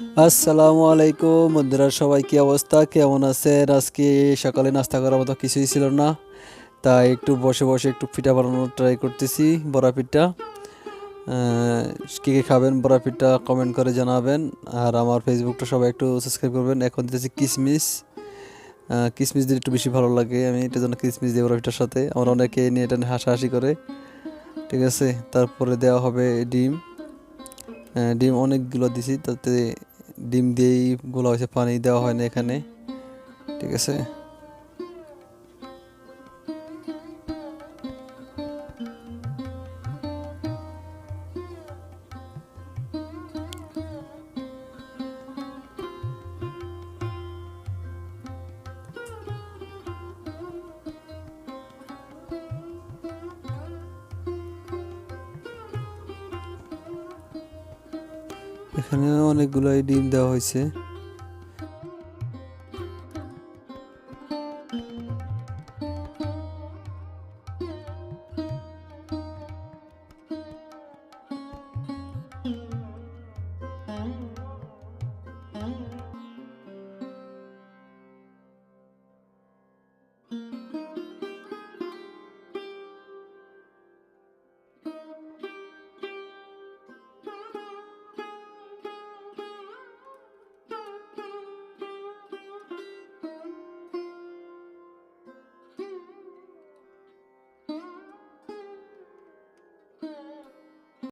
আসসালামু আলাইকুম। বন্ধুরা, সবাই কি অবস্থা? কেমন আছেন? আজকে সকালে নাস্তা করার মতো কিছুই ছিল না, তাই একটু বসে বসে একটু পিঠা বানানোর ট্রাই করতেছি, বড়া পিঠা। কে কে খাবেন? বড়া পিঠা কমেন্ট করে জানাবেন। আর আমার ফেসবুকটা সবাই একটু সাবস্ক্রাইব করবেন। এখন দিতেছি কিসমিস। কিসমিস দিলে একটু বেশি ভালো লাগে আমি, এটার জন্য কিসমিস দিই বড়া পিঠার সাথে। আমার অনেকে নিয়ে এটা হাসাহাসি করে, ঠিক আছে? তারপরে দেওয়া হবে ডিম। ডিম অনেকগুলো দিছি, তাতে ডিম দিয়েই গোলা হয়েছে, পানি দেওয়া হয় না এখানে। ঠিক আছে? এখানে অনেকগুলো ডিম দেওয়া হয়েছে।